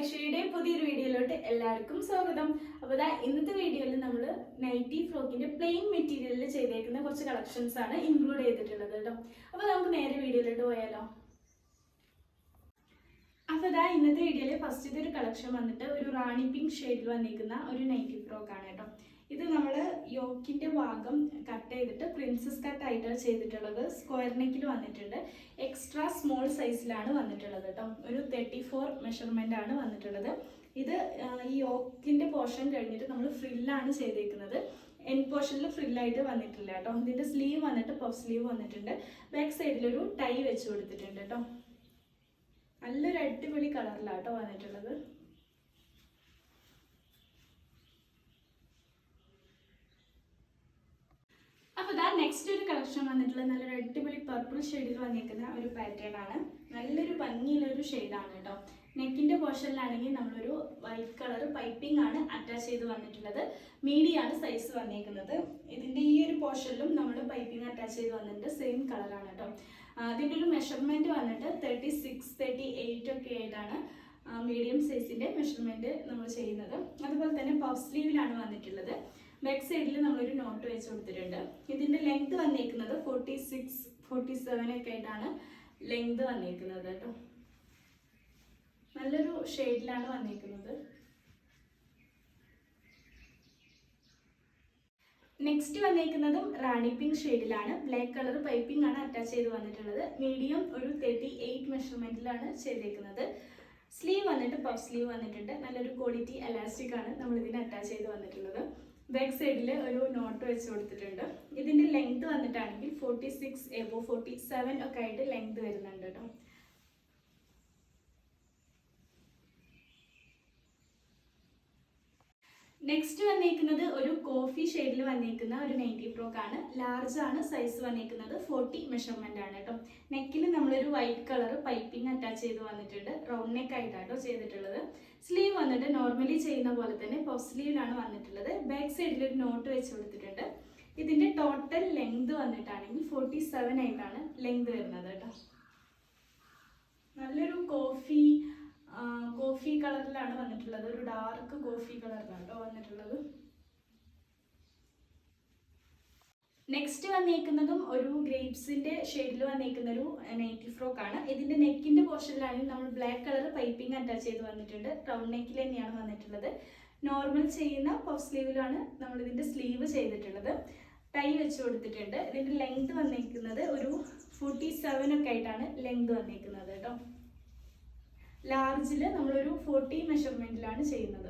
ഐശ്വര്യയുടെ പുതിയൊരു വീഡിയോയിലോട്ട് എല്ലാവർക്കും സ്വാഗതം. അപ്പോൾ ദാ ഇന്നത്തെ വീഡിയോയിൽ നമ്മൾ നൈറ്റി ഫ്രോക്കിന്റെ പ്ലെയിൻ മെറ്റീരിയലിൽ ചെയ്തേക്കുന്ന കുറച്ച് കളക്ഷൻസ് ആണ് ഇൻക്ലൂഡ് ചെയ്തിട്ടുള്ളത് കേട്ടോ. അപ്പോൾ നമുക്ക് നേരെ വീഡിയോയിലോട്ട് പോയാലോ. അപ്പോൾ ഇതാ ഇന്നത്തെ വീഡിയോയിൽ ഫസ്റ്റ് ഒരു കളക്ഷൻ വന്നിട്ട് ഒരു റാണി പിങ്ക് ഷെയ്ഡിൽ വന്നിരിക്കുന്ന ഒരു നൈറ്റി ഫ്രോക്ക് ആണ് കേട്ടോ. ഇത് നമ്മൾ യോക്കിന്റെ ഭാഗം കട്ട് ചെയ്തിട്ട് പ്രിൻസസ് കട്ട് ആയിട്ടാണ് ചെയ്തിട്ടുള്ളത്. സ്ക്വയർ നെക്കിൽ വന്നിട്ടുണ്ട്. എക്സ്ട്രാ സ്മോൾ സൈസിലാണ് വന്നിട്ടുള്ളത് കേട്ടോ. ഒരു തേർട്ടി ഫോർ മെഷർമെന്റ് ആണ് വന്നിട്ടുള്ളത്. ഇത് ഈ യോക്കിന്റെ പോർഷൻ കഴിഞ്ഞിട്ട് നമ്മൾ ഫ്രില്ലാണ് ചെയ്തേക്കുന്നത്. എൻ പോർഷനിൽ ഫ്രില്ലായിട്ട് വന്നിട്ടില്ല കേട്ടോ. ഇതിന്റെ സ്ലീവ് വന്നിട്ട് പഫ് സ്ലീവ് വന്നിട്ടുണ്ട്. ബാക്ക് സൈഡിൽ ഒരു ടൈ വെച്ച് കൊടുത്തിട്ടുണ്ട് കേട്ടോ. നല്ലൊരു അടിപൊളി കളറിലാട്ടോ വന്നിട്ടുള്ളത്. അപ്പോൾ ഇതാ നെക്സ്റ്റ് ഒരു കളക്ഷൻ വന്നിട്ടുള്ള നല്ലൊരു അടിപൊളി പർപ്പിൾ ഷെയ്ഡിൽ വന്നിരിക്കുന്ന ഒരു പാറ്റേൺ ആണ്. നല്ലൊരു ഭംഗിയുള്ളൊരു ഷെയ്ഡാണ് കേട്ടോ. നെക്കിന്റെ പോർഷനിലാണെങ്കിൽ നമ്മളൊരു വൈറ്റ് കളർ പൈപ്പിംഗ് ആണ് അറ്റാച്ച് ചെയ്ത് വന്നിട്ടുള്ളത്. മീഡിയം ആണ് സൈസ് വന്നിരിക്കുന്നത്. ഇതിന്റെ ഈ ഒരു പോർഷനിലും നമ്മൾ പൈപ്പിംഗ് അറ്റാച്ച് ചെയ്ത് വന്നിട്ടുണ്ട്. സെയിം കളറാണ് കേട്ടോ. അതിന്റെ ഒരു മെഷർമെന്റ് വന്നിട്ട് തേർട്ടി സിക്സ് തേർട്ടി എയ്റ്റ് ഒക്കെ ആയിട്ടാണ് മീഡിയം സൈസിന്റെ മെഷർമെന്റ് നമ്മൾ ചെയ്യുന്നത്. അതുപോലെ തന്നെ പഫ് സ്ലീവിലാണ് വന്നിട്ടുള്ളത്. ബാക്ക് സൈഡിൽ നമ്മളൊരു നോട്ട് വെച്ച് കൊടുത്തിട്ടുണ്ട്. ഇതിന്റെ ലെങ്ത് വന്നിരിക്കുന്നത് ഫോർട്ടി സിക്സ് ഫോർട്ടി സെവൻ ഒക്കെ ആയിട്ടാണ് ലെങ്ത് വന്നിരിക്കുന്നത് കേട്ടോ. നല്ലൊരു ഷെയ്ഡിലാണ് വന്നിരിക്കുന്നത് നെക്സ്റ്റ് വന്നിരിക്കുന്നതും റാണി പിങ്ക് ഷെയ്ഡിലാണ് ബ്ലാക്ക് കളർ പൈപ്പിംഗ് ആണ് അറ്റാച്ച് ചെയ്ത് വന്നിട്ടുള്ളത്. മീഡിയം ഒരു തേർട്ടി എയ്റ്റ് മെഷർമെന്റിലാണ് ചെയ്തേക്കുന്നത്. സ്ലീവ് വന്നിട്ട് പഫ് സ്ലീവ് വന്നിട്ടുണ്ട്. നല്ലൊരു ക്വാളിറ്റി എലാസ്റ്റിക് ആണ് നമ്മൾ ഇതിന് അറ്റാച്ച് ചെയ്ത് വന്നിട്ടുള്ളത്. ബാക്ക് സൈഡിൽ ഒരു നോട്ട് വെച്ച് കൊടുത്തിട്ടുണ്ട്. ഇതിന്റെ length വന്നിട്ടാണെങ്കിൽ forty six above forty seven ഒക്കെ ആയിട്ട് ലെങ്ത് വരുന്നുണ്ട് കേട്ടോ നെക്സ്റ്റ് വന്നേക്കുന്നത് ഒരു കോഫി ഷെയ്ഡിൽ വന്നേക്കുന്ന ഒരു നൈറ്റി ഫ്രോക്ക് ആണ്. ലാർജ് ആണ് സൈസ് വന്നേക്കുന്നത് ഫോർട്ടി മെഷർമെന്റ് ആണ് കേട്ടോ. നെക്കിൽ നമ്മളൊരു വൈറ്റ് കളർ പൈപ്പിംഗ് അറ്റാച്ച് ചെയ്ത് വന്നിട്ടുണ്ട്. റൗണ്ട് നെക്ക് ആയിട്ടാട്ടോ ചെയ്തിട്ടുള്ളത്. സ്ലീവ് വന്നിട്ട് നോർമലി ചെയ്യുന്ന പോലെ തന്നെ പഫ് സ്ലീവിലാണ് വന്നിട്ടുള്ളത്. ബാക്ക് സൈഡിൽ ഒരു നോട്ട് വെച്ച് കൊടുത്തിട്ടുണ്ട്. ഇതിന്റെ ടോട്ടൽ ലെങ്ത് വന്നിട്ടാണെങ്കിൽ ഫോർട്ടി സെവൻ ആയിട്ടാണ് ലെങ്ത് വരുന്നത് കേട്ടോ നല്ലൊരു കോഫി ആ, കോഫി കളറിലാണ് വന്നിട്ടുള്ളത്. ഒരു ഡാർക്ക് കോഫി കളറിലാണ് കേട്ടോ വന്നിട്ടുള്ളത്. നെക്സ്റ്റ് വന്നേക്കുന്നതും ഒരു ഗ്രേപ്സിന്റെ ഷെയ്ഡിൽ വന്നേക്കുന്ന ഒരു നൈറ്റി ഫ്രോക്ക് ആണ്. ഇതിന്റെ നെക്കിന്റെ പോർഷനിലാണെങ്കിൽ നമ്മൾ ബ്ലാക്ക് കളർ പൈപ്പിംഗ് അറ്റാച്ച് ചെയ്ത് വന്നിട്ടുണ്ട്. റൗണ്ട് നെക്കിൽ തന്നെയാണ് വന്നിട്ടുള്ളത്. നോർമൽ ചെയ്യുന്ന പഫ് സ്ലീവിലാണ് നമ്മൾ ഇതിന്റെ സ്ലീവ് ചെയ്തിട്ടുള്ളത്. ടൈ വെച്ച് കൊടുത്തിട്ടുണ്ട്. ഇതിന്റെ ലെങ്ത് വന്നേക്കുന്നത് ഒരു ഫോർട്ടി സെവൻ ഒക്കെ ആയിട്ടാണ് ലെങ്ത് വന്നേക്കുന്നത് കേട്ടോ ലാർജിൽ നമ്മളൊരു ഫോർട്ടി മെഷർമെന്റിലാണ് ചെയ്യുന്നത്.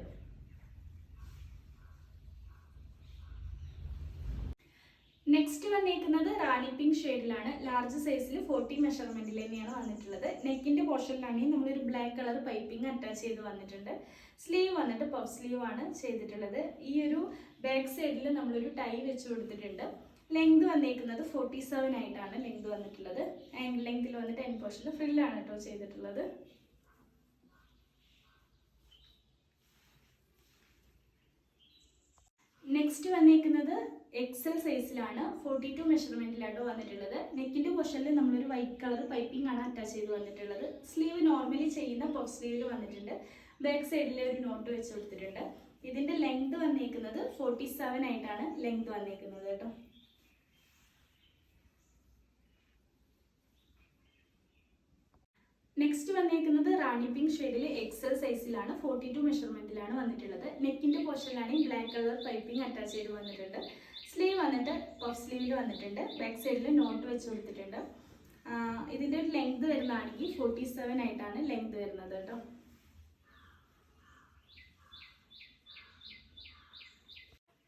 നെക്സ്റ്റ് വന്നേക്കുന്നത് റാണി പിങ്ക് ഷെയ്ഡിലാണ്. ലാർജ് സൈസിൽ ഫോർട്ടി മെഷർമെന്റിൽ തന്നെയാണ് വന്നിട്ടുള്ളത്. നെക്കിന്റെ പോർഷനിലാണെങ്കിൽ നമ്മളൊരു ബ്ലാക്ക് കളർ പൈപ്പിംഗ് അറ്റാച്ച് ചെയ്ത് വന്നിട്ടുണ്ട്. സ്ലീവ് വന്നിട്ട് പഫ് സ്ലീവ് ആണ് ചെയ്തിട്ടുള്ളത്. ഈ ഒരു ബാക്ക് സൈഡിൽ നമ്മളൊരു ടൈ വെച്ച് കൊടുത്തിട്ടുണ്ട്. ലെങ്ത് വന്നേക്കുന്നത് ഫോർട്ടി സെവൻ ആയിട്ടാണ് ലെങ്ത് വന്നിട്ടുള്ളത്. ആൻഡ് ലെങ്തിൽ വന്നിട്ട് എൻ പോർഷനിൽ ഫ്രില്ലാണ് കേട്ടോ ചെയ്തിട്ടുള്ളത്. നെക്സ്റ്റ് വന്നേക്കുന്നത് എക്സൽ സൈസിലാണ് ഫോർട്ടി ടു മെഷർമെന്റിലാണ് വന്നിട്ടുള്ളത്. നെക്കിന്റെ പൊഷനിൽ നമ്മളൊരു വൈറ്റ് കളർ പൈപ്പിംഗ് ആണ് അറ്റാച്ച് ചെയ്ത് വന്നിട്ടുള്ളത്. സ്ലീവ് നോർമലി ചെയ്യുന്ന പഫ് സ്ലീവിൽ വന്നിട്ടുണ്ട്. ബാക്ക് സൈഡിൽ ഒരു നോട്ട് വെച്ച് കൊടുത്തിട്ടുണ്ട്. ഇതിന്റെ ലെങ്ത് വന്നേക്കുന്നത് ഫോർട്ടി സെവൻ ആയിട്ടാണ് ലെങ്ത് വന്നേക്കുന്നത് കേട്ടോ. നെക്സ്റ്റ് വന്നേക്കുന്നത് റാണി പിങ്ക് ഷെയ്ഡിൽ എക്സൽ സൈസിലാണ് ഫോർട്ടി ടു മെഷർമെന്റിലാണ് വന്നിട്ടുള്ളത്. നെക്കിന്റെ ഈ ബ്ലാക്ക് കളർ പൈപ്പിംഗ് അറ്റാച്ച് ചെയ്ത് വന്നിട്ടുണ്ട്. സ്ലീവ് വന്നിട്ട് പഫ് സ്ലീവിൽ വന്നിട്ടുണ്ട്. ബാക്ക് സൈഡിൽ നോട്ട് വെച്ച് കൊടുത്തിട്ടുണ്ട്. ഇതിന്റെ ലെങ്ത് വരുന്നതാണെങ്കിൽ ഫോർട്ടി സെവൻ ആയിട്ടാണ് ലെങ്ത് വരുന്നത് കേട്ടോ.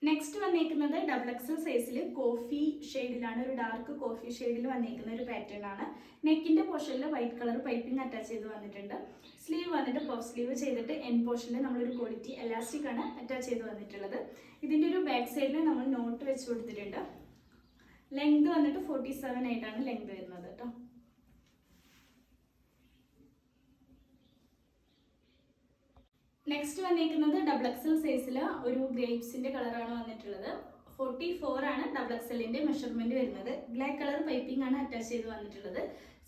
നെക്സ്റ്റ് വന്നേക്കുന്നത് ഡബിൾ എക്സൽ സൈസിൽ കോഫി ഷെയ്ഡിലാണ് ഒരു ഡാർക്ക് കോഫി ഷെയ്ഡിൽ വന്നേക്കുന്ന ഒരു പാറ്റേൺ ആണ്. നെക്കിന്റെ പോർഷനിൽ വൈറ്റ് കളർ പൈപ്പിംഗ് അറ്റാച്ച് ചെയ്ത് വന്നിട്ടുണ്ട്. സ്ലീവ് വന്നിട്ട് പഫ് സ്ലീവ് ചെയ്തിട്ട് എൻ പോർഷനിൽ നമ്മളൊരു ക്വാളിറ്റി എലാസ്റ്റിക് ആണ് അറ്റാച്ച് ചെയ്ത് വന്നിട്ടുള്ളത്. ഇതിന്റെ ഒരു ബാക്ക് സൈഡിൽ നമ്മൾ നോട്ട് വെച്ച് കൊടുത്തിട്ടുണ്ട്. ലെങ്ത് വന്നിട്ട് ഫോർട്ടി സെവൻ ആയിട്ടാണ് ലെങ്ത് വരുന്നത് കേട്ടോ നെക്സ്റ്റ് വന്നിരിക്കുന്നത് ഡബിൾ എക്സൽ സൈസിൽ ഒരു ഗ്രേപ്സിന്റെ കളറാണ് വന്നിട്ടുള്ളത്. ഫോർട്ടി ഫോർ ആണ് ഡബിൾ എക്സലിന്റെ മെഷർമെന്റ് വരുന്നത്. ബ്ലാക്ക് കളർ പൈപ്പിംഗ് ആണ് അറ്റാച്ച് ചെയ്ത് വന്നിട്ടുള്ളത്.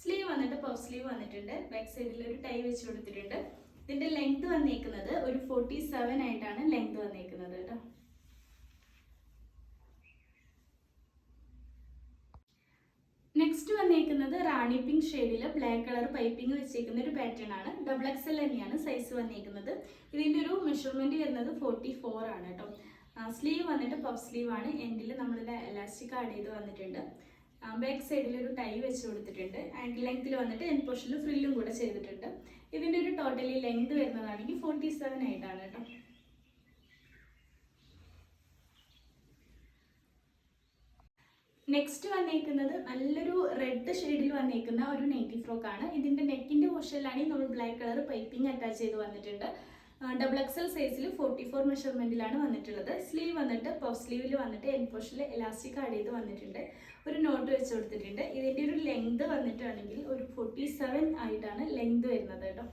സ്ലീവ് വന്നിട്ട് പഫ് സ്ലീവ് വന്നിട്ടുണ്ട്. ബാക്ക് സൈഡിൽ ഒരു ടൈ വെച്ച് കൊടുത്തിട്ടുണ്ട്. ഇതിന്റെ ലെങ്ത് വന്നിരിക്കുന്നത് ഒരു ഫോർട്ടി ആയിട്ടാണ് ലെങ്ത് വന്നിരിക്കുന്നത് കേട്ടോ. നെക്സ്റ്റ് വന്നിരിക്കുന്നത് റാണി പിങ്ക് ഷെയ്ഡിൽ ബ്ലാക്ക് കളർ പൈപ്പിംഗ് വെച്ചിരിക്കുന്ന ഒരു പാറ്റേൺ ആണ്. ഡബിൾ എക്സൽ തന്നെയാണ് സൈസ് വന്നിരിക്കുന്നത് ഇതിന്റെ ഒരു മെഷർമെന്റ് വരുന്നത് ഫോർട്ടി ഫോർ ആണ് കേട്ടോ സ്ലീവ് വന്നിട്ട് പഫ് സ്ലീവ് ആണ്. എൻഡിൽ നമ്മളിത് എലാസ്റ്റിക് ആഡ് ചെയ്ത് വന്നിട്ടുണ്ട്. ബാക്ക് സൈഡിൽ ഒരു ടൈ വെച്ച് കൊടുത്തിട്ടുണ്ട്. ആൻഡ് ലെങ്ത്തിൽ വന്നിട്ട് എൻ പോർഷനിൽ ഫ്രില്ലും കൂടെ ചെയ്തിട്ടുണ്ട്. ഇതിന്റെ ഒരു ടോട്ടലി ലെങ്ത് വരുന്നതാണെങ്കിൽ ഫോർട്ടി സെവൻ ആയിട്ടാണ് കേട്ടോ നെക്സ്റ്റ് വന്നേക്കുന്നത് നല്ലൊരു റെഡ് ഷെയ്ഡിൽ വന്നേക്കുന്ന ഒരു നെറ്റി ഫ്രോക്ക് ആണ്. ഇതിന്റെ നെക്കിന്റെ പോർഷനിലാണെങ്കിൽ നമ്മൾ ബ്ലാക്ക് കളർ പൈപ്പിംഗ് അറ്റാച്ച് ചെയ്ത് വന്നിട്ടുണ്ട്. ഡബിൾ എക്സൽ സൈസിൽ ഫോർട്ടി ഫോർ മെഷർമെന്റിലാണ് വന്നിട്ടുള്ളത്. സ്ലീവ് വന്നിട്ട് പഫ് സ്ലീവിൽ വന്നിട്ട് എൻ പോർഷനിൽ എലാസ്റ്റിക് ആഡ് ചെയ്ത് വന്നിട്ടുണ്ട്. ഒരു നോട്ട് വെച്ച് കൊടുത്തിട്ടുണ്ട്. ഇതിന്റെ ഒരു ലെങ്ത് വന്നിട്ടാണെങ്കിൽ ഒരു ഫോർട്ടി ആയിട്ടാണ് ലെങ്ത് വരുന്നത് കേട്ടോ.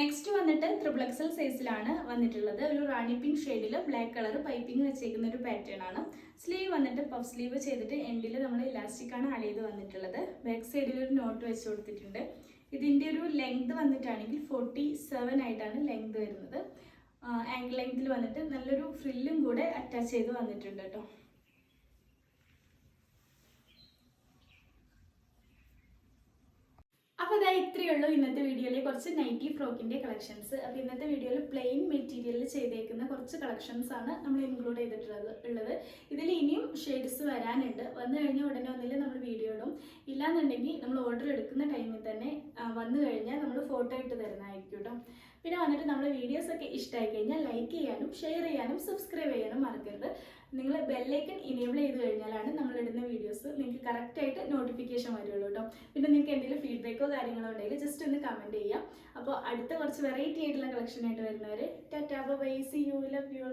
നെക്സ്റ്റ് വന്നിട്ട് ത്രിബിൾ എക്സൽ സൈസിലാണ് വന്നിട്ടുള്ളത്. ഒരു റാണി പിങ്ക് ഷെയ്ഡിൽ ബ്ലാക്ക് കളർ പൈപ്പിംഗ് വെച്ചേക്കുന്ന ഒരു പാറ്റേൺ ആണ്. സ്ലീവ് വന്നിട്ട് പഫ് സ്ലീവ് ചെയ്തിട്ട് എൻഡിൽ നമ്മൾ ഇലാസ്റ്റിക് ആണ് ആഡ് ചെയ്ത് വന്നിട്ടുള്ളത്. ബാക്ക് സൈഡിൽ ഒരു നോട്ട് വെച്ച് കൊടുത്തിട്ടുണ്ട്. ഇതിന്റെ ഒരു ലെങ്ത് വന്നിട്ടാണെങ്കിൽ ഫോർട്ടി സെവൻ ആയിട്ടാണ് ലെങ്ത് വരുന്നത്. ആംഗിൾ ലെങ്തിൽ വന്നിട്ട് നല്ലൊരു ഫ്രില്ലും കൂടെ അറ്റാച്ച് ചെയ്ത് വന്നിട്ടുണ്ട് കേട്ടോ. അപ്പോൾ ഇത്രയേ ഉള്ളൂ ഇന്നത്തെ വീഡിയോയിൽ കുറച്ച് നൈറ്റി ഫ്രോക്കിന്റെ കളക്ഷൻസ് അപ്പോൾ ഇന്നത്തെ വീഡിയോയിൽ പ്ലെയിൻ മെറ്റീരിയലിൽ ചെയ്തേക്കുന്ന കുറച്ച് കളക്ഷൻസ് ആണ് നമ്മൾ ഇൻക്ലൂഡ് ചെയ്തിട്ടുള്ളത് ഉള്ളത്. ഇതിൽ ഇനിയും ഷെയ്ഡ്സ് വരാനുണ്ട്. വന്നു കഴിഞ്ഞാൽ ഉടനെ ഒന്നിൽ നമ്മൾ വീഡിയോ ഇടും. ഇല്ലാന്നുണ്ടെങ്കിൽ നമ്മൾ ഓർഡർ എടുക്കുന്ന ടൈമിൽ തന്നെ വന്നു കഴിഞ്ഞാൽ നമ്മൾ ഫോട്ടോ ഇട്ട് തരുന്നതായിരിക്കും കേട്ടോ. പിന്നെ വന്നിട്ട് നമ്മുടെ വീഡിയോസ് ഒക്കെ ഇഷ്ടമായി കഴിഞ്ഞാൽ ലൈക്ക് ചെയ്യാനും ഷെയർ ചെയ്യാനും സബ്സ്ക്രൈബ് ചെയ്യാനും മറക്കരുത്. നിങ്ങൾ ബെല്ലൈക്കൺ ഇനേബിൾ ചെയ്ത് കഴിഞ്ഞാലാണ് നിങ്ങൾക്ക് കറക്റ്റായിട്ട് നോട്ടിഫിക്കേഷൻ വരുള്ളൂ കേട്ടോ പിന്നെ നിങ്ങൾക്ക് എന്തെങ്കിലും ഫീഡ്ബാക്കോ കാര്യങ്ങളോ ഉണ്ടെങ്കിൽ ജസ്റ്റ് ഒന്ന് കമന്റ് ചെയ്യാം. അപ്പോൾ അടുത്ത കുറച്ച് വെറൈറ്റി ആയിട്ടുള്ള കളക്ഷൻ ആയിട്ട് വരുന്നവർ tata bye see you love you